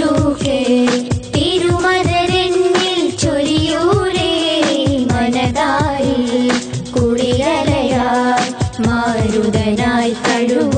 മഷൂക്കേ തിരുമദരെന്നിൽ ചൊരിയൂരേ മനതാരിൽ കുളിരലയായി മാരുതനായി തഴുകൂലേ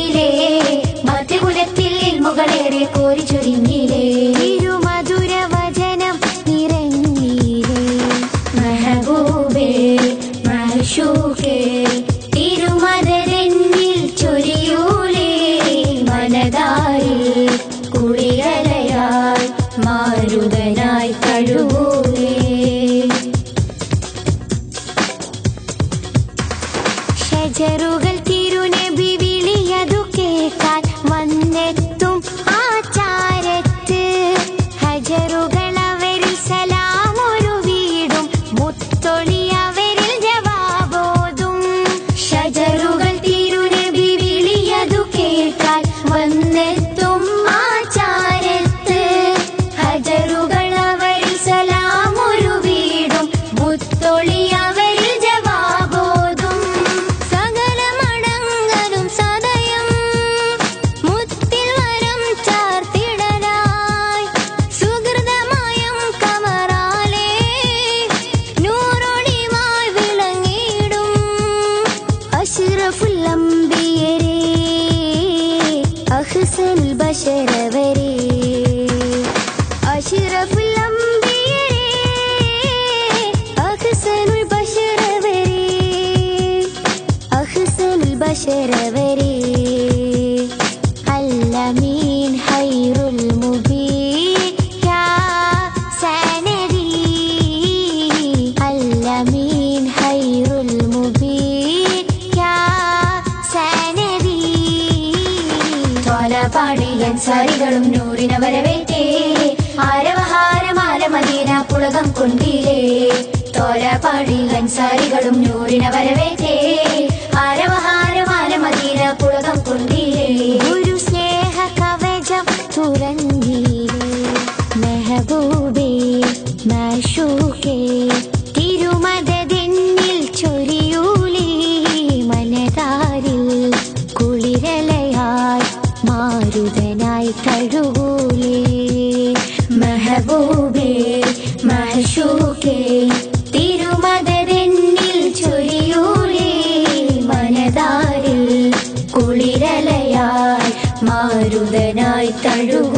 ഷജറുകൾ അഹ്സനുൽ ബശരവരേ അഷ്റഫുൽ അംബിയരേ അഹ്സനുൽ ബശരവരേ അഹ്സനുൽ ബശരവരേ പാടിയൻ സാരികളും നൂറിന വരവേറ്റേ. ആരവഹാരമാല Medina പുളകം കൊണ്ടീരേ തോരാപ്പാടി സംസാരികളും സാരികളും നൂറിന വരവേറ്റേ. ആരവഹാരമാല Medina പുളകം കൊണ്ടീരേ ഒരു സ്നേഹ കവചം തുറന്നീലേ മാരുതനായി തഴുകൂലേ മെഹബൂബേ മഹശൂക്കേ തിരുമതരെന്നിൽ ചൊരിയൂലേ. മനതാരിൽ കുളിരലയായി മാരുതനായി തഴുകൂലേ